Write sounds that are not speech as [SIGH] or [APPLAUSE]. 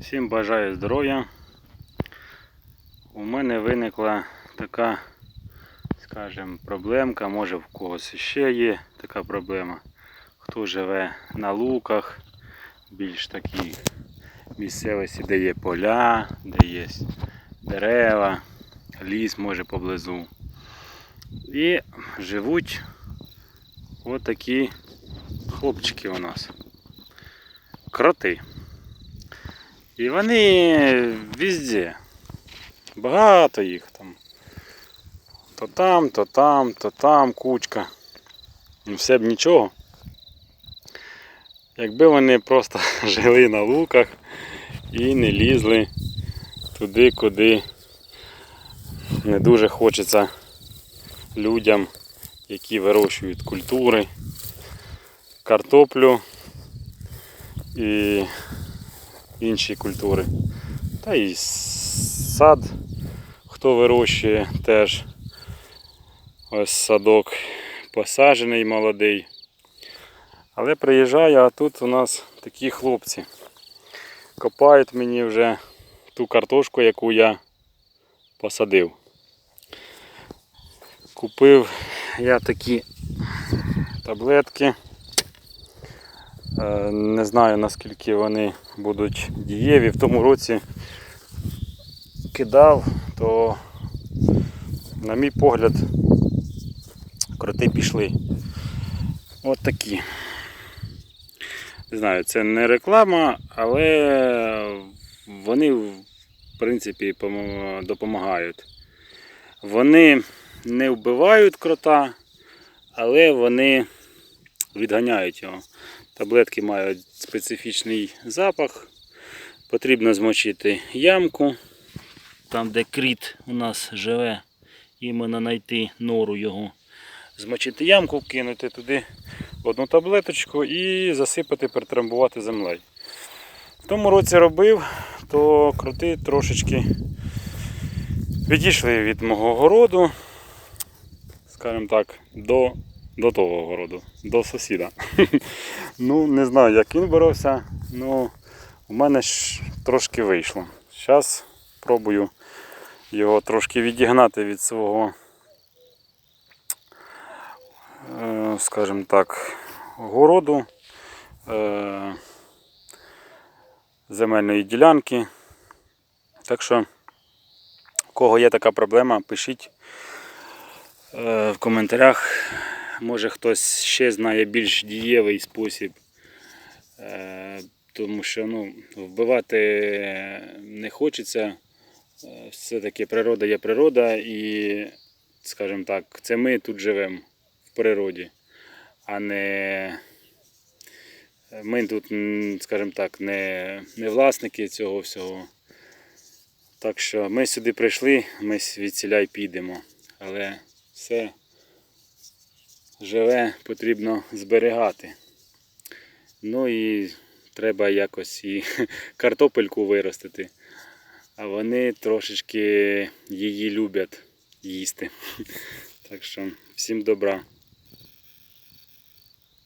Всім бажаю здоров'я. У мене виникла така, скажімо, проблемка, може в когось ще є така проблема. Хто живе на луках, більш такі місцевості, де є поля, де є дерева, ліс може поблизу. І живуть отакі хлопчики у нас. Кроти. І вони везде. Багато їх там. То там, то там, то там кучка. Ну все б нічого. Якби вони просто [LAUGHS] жили на луках і не лізли туди, куди не дуже хочеться людям, які вирощують культури, картоплю і інші культури. Та і сад, хто вирощує теж. Ось садок посаджений молодий. Але приїжджаю, а тут у нас такі хлопці. Копають мені вже ту картошку, яку я посадив. Купив я такі таблетки. Е, Не знаю наскільки вони будуть дієві. В тому році кидав, то, на мій погляд, кроти пішли. От такі. Не знаю, це не реклама, але вони в принципі допомагають. Вони не вбивають крота, але вони відганяють його. Таблетки мають специфічний запах. Потрібно змочити ямку. Там, де кріт у нас живе, іменно знайти нору його. Змочити ямку, кинути туди одну таблеточку і засипати, перетрамбувати землею. В тому році робив, то кроти трошечки відійшли від мого городу, скажімо так, до, до того городу, до сусіда. [LAUGHS] Ну, не знаю, як він боровся, ну у мене ж трошки вийшло. Зараз пробую його трошки відігнати від свого, е, скажімо так, городу, е, земельної ділянки. Так що, у кого є така проблема, пишіть е, в коментарях. Може хтось ще знає більш дієвий спосіб. Е, Тому що ну, вбивати не хочеться. Е, Все-таки природа є природа і, скажімо так, це ми тут живемо в природі, а не ми тут, скажімо так, не, не власники цього всього. Так що ми сюди прийшли, ми звідсіля й підемо. Але все живе потрібно зберігати. Ну і треба якось і [LAUGHS] картопельку виростити. А вони трошечки її люблять їсти. [LAUGHS] Так що всім добра.